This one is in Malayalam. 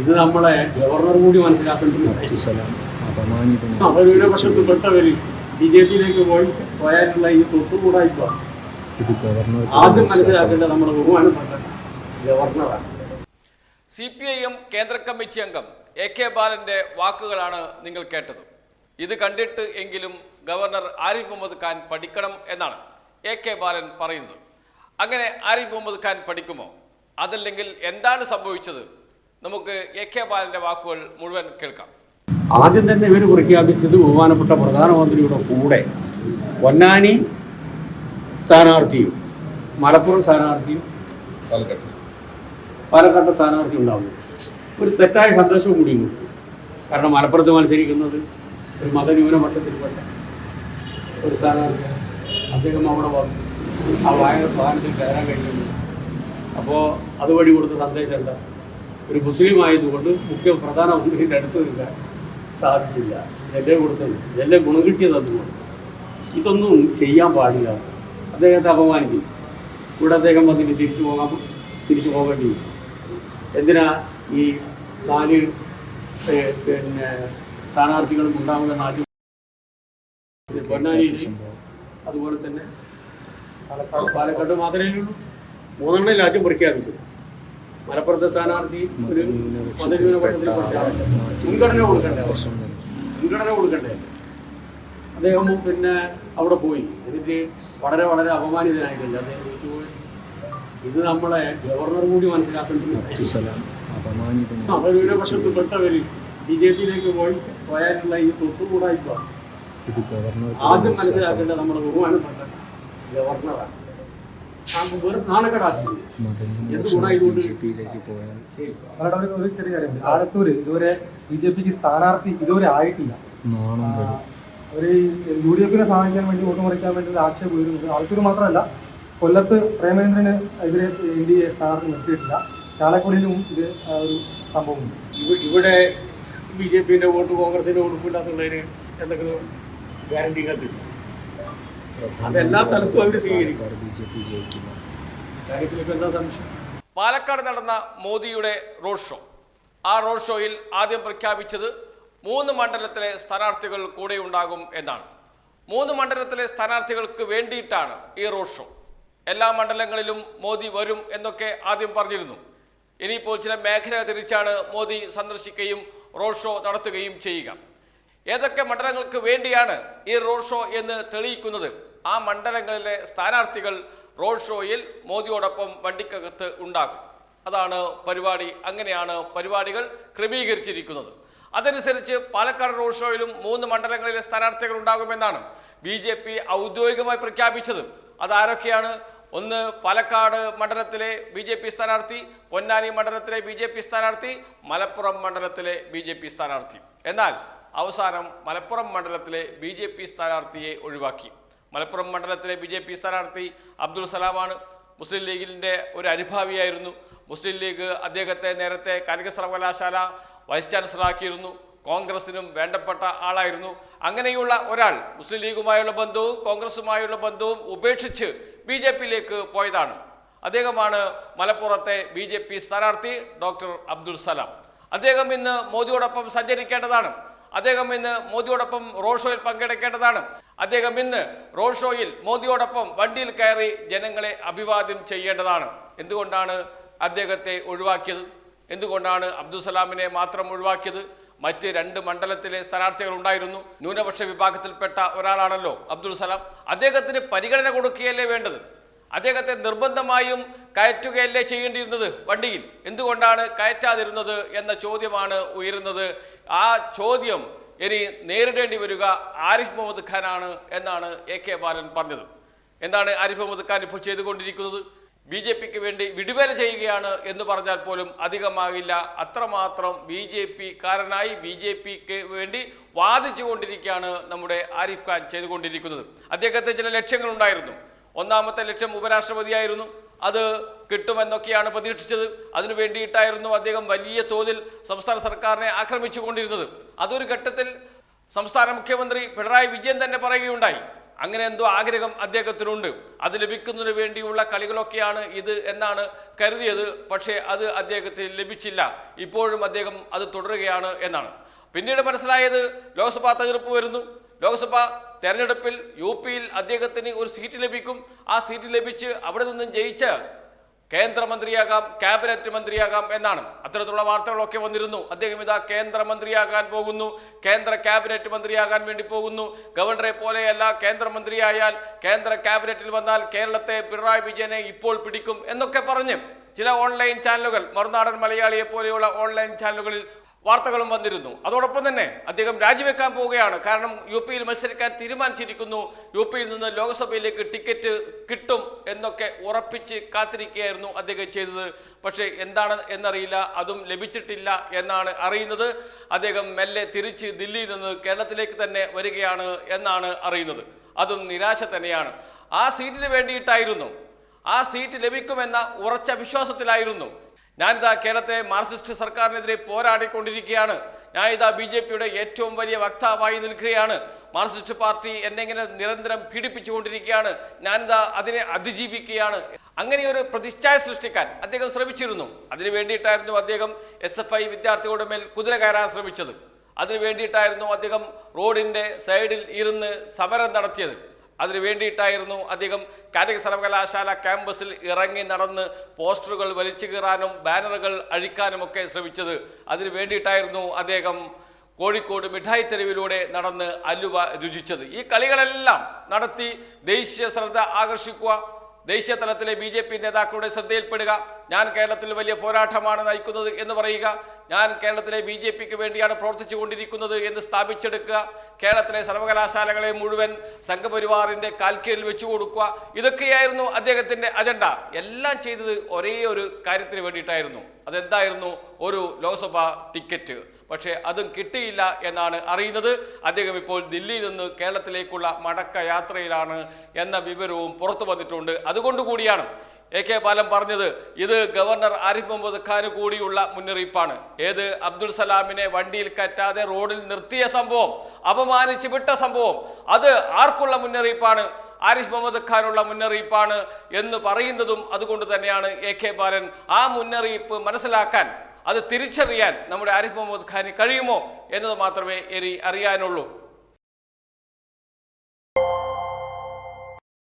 ഇത് നമ്മളെ ഗവർണർ കൂടി മനസ്സിലാക്കേണ്ടതുണ്ട്. അവരുടെ അപമാനിതനായി മതന്യൂനപക്ഷത്തിൽ പെട്ടവർ ബി ജെ പിയിലേക്ക് പോയി പോയാലുള്ള ഈ തൊട്ടുകൂടായ്പ ആദ്യം മനസ്സിലാക്കേണ്ടത് നമ്മുടെ ബഹുമാനപ്പെട്ട ഗവർണറാണ് സി പി ഐ എം കേന്ദ്ര കമ്മിറ്റി അംഗം എ കെ ബാലന്റെ വാക്കുകളാണ് നിങ്ങൾ കേട്ടത്. ഇത് കണ്ടിട്ട് എങ്കിലും ഗവർണർ ആരിഫ് മുഹമ്മദ് ഖാൻ പഠിക്കണം എന്നാണ് എ കെ ബാലൻ പറയുന്നത്. അങ്ങനെ ആരിഫ് മുഹമ്മദ് ഖാൻ പഠിക്കുമോ? അതല്ലെങ്കിൽ എന്താണ് സംഭവിച്ചത്? നമുക്ക് എ കെ ബാലന്റെ വാക്കുകൾ മുഴുവൻ കേൾക്കാം. ആദ്യം തന്നെ ഇവർ പ്രഖ്യാപിച്ചത് ബഹുമാനപ്പെട്ട പ്രധാനമന്ത്രിയുടെ കൂടെ പൊന്നാനി സ്ഥാനാർത്ഥിയും മലപ്പുറം സ്ഥാനാർത്ഥിയും പാലക്കാട്ട് പാലക്കാട്ട് സ്ഥാനാർത്ഥി ഉണ്ടാവുന്നു. ഒരു തെറ്റായ സന്ദേശം കൂടി കാരണം മലപ്പുറത്ത് മത്സരിക്കുന്നത് ഒരു മതന്യൂനപക്ഷത്തിൽപ്പെട്ട ഒരു സ്ഥാനാർത്ഥി അദ്ദേഹം അവിടെ വന്നു. ആ വാഹനത്തിൽ കയറാൻ കഴിയുന്നു അപ്പോൾ അതുവഴി കൊടുത്ത സന്ദേശം എന്താ? ഒരു മുസ്ലിം ആയതുകൊണ്ട് മുഖ്യ പ്രധാനമന്ത്രിയുടെ അടുത്ത് നിൽക്കാൻ സാധിച്ചില്ല. ഇതെല്ലാം കൊടുത്തത് ഇതെല്ലാം ഗുണം കിട്ടിയത് അതുകൊണ്ട് ഇതൊന്നും ചെയ്യാൻ പാടില്ല. അദ്ദേഹത്തെ അപമാനിക്കും. ഇവിടെ അദ്ദേഹം വന്നിട്ട് തിരിച്ചു പോകാൻ തിരിച്ചു പോകേണ്ടി. എന്തിനാ ഈ നാല് പിന്നെ സ്ഥാനാർത്ഥികളും ഉണ്ടാവുന്ന നാട്ടിൽ അതുപോലെ തന്നെ പാലക്കാട് മാത്രമേ ഉള്ളൂ. മൂന്നെണ്ണയിൽ ആദ്യം പ്രഖ്യാപിച്ചത്? മലപ്പുറത്തെ സ്ഥാനാർത്ഥി ഒരു. മുൻഗണന കൊടുക്കണ്ടേ? മുൻഗണന കൊടുക്കണ്ടേ? അദ്ദേഹം പിന്നെ അവിടെ പോയി. എന്നിട്ട് വളരെ വളരെ അപമാനിതനായിട്ടുണ്ട്. അദ്ദേഹം ഇത് നമ്മളെ ഗവർണർ കൂടി മനസ്സിലാക്കേണ്ടത് മതന്യൂനപക്ഷത്തിൽ ബി ജെ പിയിലേക്ക് പോയി പോയാലുള്ള ഈ തൊട്ടുകൂടായ്പ ആദ്യം മനസ്സിലാക്കേണ്ടത് നമ്മുടെ ബഹുമാനപ്പെട്ട ഗവർണറാണ്. ആ വെറും നാണക്കെടാക്കി. എന്ത് ഇതുകൊണ്ട് അവിടെ ഒരു ഒരു ചെറിയ കാര്യമുണ്ട് ആലത്തൂര് ഇതുവരെ ബി ജെ പിക്ക് സ്ഥാനാർത്ഥി ഇതുവരെ ആയിട്ടില്ല. ഒരു യു ഡി എഫിനെ സഹായിക്കാൻ വേണ്ടി വോട്ട് മറിക്കാൻ വേണ്ടി ഒരു ആക്ഷേപം ഉയരുന്നുണ്ട് ആലത്തൂർ മാത്രമല്ല കൊല്ലത്ത് പ്രേമേന്ദ്രന് എതിരെ എൻ ഡി എ സ്ഥാനാർത്ഥി നിർത്തിയിട്ടില്ല. ചാലക്കുടിയിലും ഇത് ആ, ഒരു സംഭവമുണ്ട്. ഇവിടെ ബി ജെ പിന്റെ വോട്ട് കോൺഗ്രസിന്റെ കൊടുക്കില്ലാന്നുള്ളതിന് എന്തെങ്കിലും ഗ്യാരണ്ടി കണ്ടില്ല അതെല്ലാ സ്ഥലത്തും അവർ സ്വീകരിക്കും. ബി ജെ പി ജയിക്കില്ല കാര്യത്തിലേക്ക് എന്താ സംശയം? പാലക്കാട് നടന്ന മോദിയുടെ റോഡ് ഷോ. ആ റോഡ് ഷോയിൽ ആദ്യം പ്രഖ്യാപിച്ചത് മൂന്ന് മണ്ഡലത്തിലെ സ്ഥാനാർത്ഥികൾ കൂടെ ഉണ്ടാകും എന്നാണ്. മൂന്ന് മണ്ഡലത്തിലെ സ്ഥാനാർത്ഥികൾക്ക് വേണ്ടിയിട്ടാണ് ഈ റോഡ് ഷോ. എല്ലാ മണ്ഡലങ്ങളിലും മോദി വരും എന്നൊക്കെ ആദ്യം പറഞ്ഞിരുന്നു. ഇനിയിപ്പോൾ ചില മേഖല തിരിച്ചാണ് മോദി സന്ദർശിക്കുകയും റോഡ് ഷോ നടത്തുകയും ചെയ്യുക. ഏതൊക്കെ മണ്ഡലങ്ങൾക്ക് വേണ്ടിയാണ് ഈ റോഡ് ഷോ എന്ന് തെളിയിക്കുന്നത്? ആ മണ്ഡലങ്ങളിലെ സ്ഥാനാർത്ഥികൾ റോഡ് ഷോയിൽ മോദിയോടൊപ്പം വണ്ടിക്കകത്ത് ഉണ്ടാകും. അതാണ് പരിപാടി. അങ്ങനെയാണ് പരിപാടികൾ ക്രമീകരിച്ചിരിക്കുന്നത്. അതനുസരിച്ച് പാലക്കാട് റോഡ് ഷോയിലും മൂന്ന് മണ്ഡലങ്ങളിലെ സ്ഥാനാർത്ഥികൾ ഉണ്ടാകുമെന്നാണ് ബി ജെ പി ഔദ്യോഗികമായി പ്രഖ്യാപിച്ചത്. അതാരൊക്കെയാണ്? ഒന്ന് പാലക്കാട് മണ്ഡലത്തിലെ ബി ജെ പി സ്ഥാനാർത്ഥി പൊന്നാനി മണ്ഡലത്തിലെ ബി ജെ പി സ്ഥാനാർത്ഥി മലപ്പുറം മണ്ഡലത്തിലെ ബി ജെ പി സ്ഥാനാർത്ഥി. എന്നാൽ അവസാനം മലപ്പുറം മണ്ഡലത്തിലെ ബി ജെ പി സ്ഥാനാർത്ഥിയെ ഒഴിവാക്കി. മലപ്പുറം മണ്ഡലത്തിലെ ബി ജെ പി സ്ഥാനാർത്ഥി അബ്ദുൾ സലാമാണ് മുസ്ലിം ലീഗിന്റെ ഒരു അനുഭാവിയായിരുന്നു. മുസ്ലിം ലീഗ് അദ്ദേഹത്തെ നേരത്തെ കാലിക സർവകലാശാല വൈസ് ചാൻസലറാക്കിയിരുന്നു. കോൺഗ്രസിനും വേണ്ടപ്പെട്ട ആളായിരുന്നു. അങ്ങനെയുള്ള ഒരാൾ മുസ്ലിം ലീഗുമായുള്ള ബന്ധവും കോൺഗ്രസുമായുള്ള ബന്ധവും ഉപേക്ഷിച്ച് ബി ജെ പിയിലേക്ക് പോയതാണ്. അദ്ദേഹമാണ് മലപ്പുറത്തെ ബി ജെ പി സ്ഥാനാർത്ഥി ഡോക്ടർ അബ്ദുൾ സലാം. അദ്ദേഹം ഇന്ന് മോദിയോടൊപ്പം സഞ്ചരിക്കേണ്ടതാണ്. അദ്ദേഹം ഇന്ന് മോദിയോടൊപ്പം റോഡ് ഷോയിൽ പങ്കെടുക്കേണ്ടതാണ്. അദ്ദേഹം ഇന്ന് റോഡ് ഷോയിൽ മോദിയോടൊപ്പം വണ്ടിയിൽ കയറി ജനങ്ങളെ അഭിവാദ്യം ചെയ്യേണ്ടതാണ്. എന്തുകൊണ്ടാണ് അദ്ദേഹത്തെ ഒഴിവാക്കിയത്? എന്തുകൊണ്ടാണ് അബ്ദുസലാമിനെ മാത്രം ഒഴിവാക്കിയത്? മറ്റ് രണ്ട് മണ്ഡലത്തിലെ സ്ഥാനാർത്ഥികൾ ഉണ്ടായിരുന്നു. ന്യൂനപക്ഷ വിഭാഗത്തിൽപ്പെട്ട ഒരാളാണല്ലോ അബ്ദുൾ സലാം. അദ്ദേഹത്തിന് പരിഗണന കൊടുക്കുകയല്ലേ വേണ്ടത്? അദ്ദേഹത്തെ നിർബന്ധമായും കയറ്റുകയല്ലേ ചെയ്യേണ്ടിയിരുന്നത് വണ്ടിയിൽ? എന്തുകൊണ്ടാണ് കയറ്റാതിരുന്നത് എന്ന ചോദ്യമാണ് ഉയരുന്നത്. ആ ചോദ്യം ഇനി നേരിടേണ്ടി വരിക ആരിഫ് മുഹമ്മദ് ഖാനാണ് എന്നാണ് എ കെ ബാലൻ പറഞ്ഞത്. എന്താണ് ആരിഫ് മുഹമ്മദ് ഖാൻ ഇപ്പോൾ ചെയ്തുകൊണ്ടിരിക്കുന്നത്? ബി ജെ പിക്ക് വേണ്ടി വിടുവേല ചെയ്യുകയാണ് എന്ന് പറഞ്ഞാൽ പോലും അധികമാകില്ല. അത്രമാത്രം ബി ജെ പി കാരനായി ബി ജെ പിക്ക് വേണ്ടി വാദിച്ചു കൊണ്ടിരിക്കുകയാണ് നമ്മുടെ ആരിഫ് ഖാൻ ചെയ്തുകൊണ്ടിരിക്കുന്നത്. അദ്ദേഹത്തെ ചില ലക്ഷ്യങ്ങളുണ്ടായിരുന്നു. ഒന്നാമത്തെ ലക്ഷ്യം ഉപരാഷ്ട്രപതിയായിരുന്നു. അത് കിട്ടുമെന്നൊക്കെയാണ് പ്രതീക്ഷിച്ചത്. അതിനു വേണ്ടിയിട്ടായിരുന്നു അദ്ദേഹം വലിയ തോതിൽ സംസ്ഥാന സർക്കാരിനെ ആക്രമിച്ചു കൊണ്ടിരുന്നത് അതൊരു ഘട്ടത്തിൽ സംസ്ഥാന മുഖ്യമന്ത്രി പിണറായി വിജയൻ തന്നെ പറയുകയുണ്ടായി. അങ്ങനെ എന്തോ ആഗ്രഹം അദ്ദേഹത്തിനുണ്ട്. അത് ലഭിക്കുന്നതിന് വേണ്ടിയുള്ള കളികളൊക്കെയാണ് ഇത് എന്നാണ് കരുതിയത്. പക്ഷേ അത് അദ്ദേഹത്തിന് ലഭിച്ചില്ല. ഇപ്പോഴും അദ്ദേഹം അത് തുടരുകയാണ് എന്നാണ്. പിന്നീട് മനസ്സിലായത് ലോക്സഭാ തെരഞ്ഞെടുപ്പ് വരുന്നു. ലോക്സഭ തെരഞ്ഞെടുപ്പിൽ യു പിയിൽ അദ്ദേഹത്തിന് ഒരു സീറ്റ് ലഭിക്കും. ആ സീറ്റ് ലഭിച്ച് അവിടെ നിന്നും ജയിച്ച് കേന്ദ്രമന്ത്രിയാകാം ക്യാബിനറ്റ് മന്ത്രിയാകാം എന്നാണ്. അത്തരത്തിലുള്ള വാർത്തകളൊക്കെ വന്നിരുന്നു. അദ്ദേഹം ഇതാ കേന്ദ്രമന്ത്രിയാകാൻ പോകുന്നു. കേന്ദ്ര ക്യാബിനറ്റ് മന്ത്രിയാകാൻ വേണ്ടി പോകുന്നു. ഗവർണറെ പോലെയല്ല കേന്ദ്രമന്ത്രിയായാൽ കേന്ദ്ര ക്യാബിനറ്റിൽ വന്നാൽ കേരളത്തെ പിണറായി വിജയനെ ഇപ്പോൾ പിടിക്കും എന്നൊക്കെ പറഞ്ഞ് ചില ഓൺലൈൻ ചാനലുകൾ മറുനാടൻ മലയാളിയെ പോലെയുള്ള ഓൺലൈൻ ചാനലുകളിൽ വാർത്തകളും വന്നിരുന്നു. അതോടൊപ്പം തന്നെ അദ്ദേഹം രാജിവെക്കാൻ പോവുകയാണ്. കാരണം യു പിയിൽ മത്സരിക്കാൻ തീരുമാനിച്ചിരിക്കുന്നു. യു പിയിൽ നിന്ന് ലോക്സഭയിലേക്ക് ടിക്കറ്റ് കിട്ടും എന്നൊക്കെ ഉറപ്പിച്ച് കാത്തിരിക്കുകയായിരുന്നു അദ്ദേഹം ചെയ്തത്. പക്ഷേ എന്താണ് എന്നറിയില്ല. അതും ലഭിച്ചിട്ടില്ല എന്നാണ് അറിയുന്നത്. അദ്ദേഹം മെല്ലെ തിരിച്ച് ദില്ലിയിൽ നിന്ന് കേരളത്തിലേക്ക് തന്നെ വരികയാണ് എന്നാണ് അറിയുന്നത്. അതും നിരാശ തന്നെയാണ്. ആ സീറ്റിന് വേണ്ടിയിട്ടായിരുന്നു. ആ സീറ്റ് ലഭിക്കുമെന്ന ഉറച്ച വിശ്വാസത്തിലായിരുന്നു. ഞാനിതാ കേരളത്തെ മാർക്സിസ്റ്റ് സർക്കാരിനെതിരെ പോരാടിക്കൊണ്ടിരിക്കുകയാണ്. ഞാൻ ഇതാ ബി ജെ പിയുടെ ഏറ്റവും വലിയ വക്താവായി നിൽക്കുകയാണ്. മാർക്സിസ്റ്റ് പാർട്ടി എന്നെ ഇങ്ങനെ നിരന്തരം പീഡിപ്പിച്ചുകൊണ്ടിരിക്കുകയാണ് ഞാനിതാ അതിനെ അതിജീവിക്കുകയാണ്. അങ്ങനെ ഒരു പ്രതിച്ഛായ സൃഷ്ടിക്കാൻ അദ്ദേഹം ശ്രമിച്ചിരുന്നു. അതിനു വേണ്ടിയിട്ടായിരുന്നു അദ്ദേഹം എസ് എഫ് ഐ വിദ്യാർത്ഥികളുടെ മേൽ കുതിര കയറാൻ ശ്രമിച്ചത്. അതിനു വേണ്ടിയിട്ടായിരുന്നു അദ്ദേഹം റോഡിന്റെ സൈഡിൽ ഇരുന്ന് സമരം നടത്തിയത്. അതിനു വേണ്ടിയിട്ടായിരുന്നു അദ്ദേഹം കാലിക സർവകലാശാല ക്യാമ്പസിൽ ഇറങ്ങി നടന്ന് പോസ്റ്ററുകൾ വലിച്ചു കീറാനും ബാനറുകൾ അഴിക്കാനുമൊക്കെ ശ്രമിച്ചത്. അതിനു വേണ്ടിയിട്ടായിരുന്നു അദ്ദേഹം കോഴിക്കോട് മിഠായി തെരുവിലൂടെ നടന്ന് അലുവ രുചിച്ചത്. ഈ കളികളെല്ലാം നടത്തി ദേശീയ ശ്രദ്ധ ആകർഷിക്കുക ദേശീയ തലത്തിലെ ബി നേതാക്കളുടെ ശ്രദ്ധയിൽപ്പെടുക ഞാൻ കേരളത്തിൽ വലിയ പോരാട്ടമാണ് നയിക്കുന്നത് എന്ന് പറയുക. ഞാൻ കേരളത്തിലെ ബി ജെ പിക്ക് വേണ്ടിയാണ് പ്രവർത്തിച്ചു കൊണ്ടിരിക്കുന്നത് എന്ന് സ്ഥാപിച്ചെടുക്കുക. കേരളത്തിലെ സർവകലാശാലകളെ മുഴുവൻ സംഘപരിവാറിന്റെ കാൽക്കീഴിൽ വെച്ചു കൊടുക്കുക. ഇതൊക്കെയായിരുന്നു അദ്ദേഹത്തിന്റെ അജണ്ട. എല്ലാം ചെയ്തത് ഒരേ ഒരു കാര്യത്തിന് വേണ്ടിയിട്ടായിരുന്നു. അതെന്തായിരുന്നു? ഒരു ലോക്സഭാ ടിക്കറ്റ്. പക്ഷേ അതും കിട്ടിയില്ല എന്നാണ് അറിയുന്നത്. അദ്ദേഹം ഇപ്പോൾ ദില്ലിയിൽ നിന്ന് കേരളത്തിലേക്കുള്ള മടക്ക യാത്രയിലാണ് എന്ന വിവരവും പുറത്തു വന്നിട്ടുണ്ട്. അതുകൊണ്ടുകൂടിയാണ് എ കെ ബാലൻ പറഞ്ഞത് ഇത് ഗവർണർ ആരിഫ് മുഹമ്മദ് ഖാന് കൂടിയുള്ള മുന്നറിയിപ്പാണ്. ഏത് അബ്ദുൾ സലാമിനെ വണ്ടിയിൽ കയറ്റാതെ റോഡിൽ നിർത്തിയ സംഭവം അപമാനിച്ച് വിട്ട സംഭവം അത് ആർക്കുള്ള മുന്നറിയിപ്പാണ്? ആരിഫ് മുഹമ്മദ് ഖാനുള്ള മുന്നറിയിപ്പാണ് എന്ന് പറയുന്നതും അതുകൊണ്ട് തന്നെയാണ് എ കെ ബാലൻ ആ മുന്നറിയിപ്പ് മനസ്സിലാക്കാൻ അത് തിരിച്ചറിയാൻ നമ്മുടെ ആരിഫ് മുഹമ്മദ് ഖാന് കഴിയുമോ എന്നത് മാത്രമേ ഇനി അറിയാനുള്ളൂ.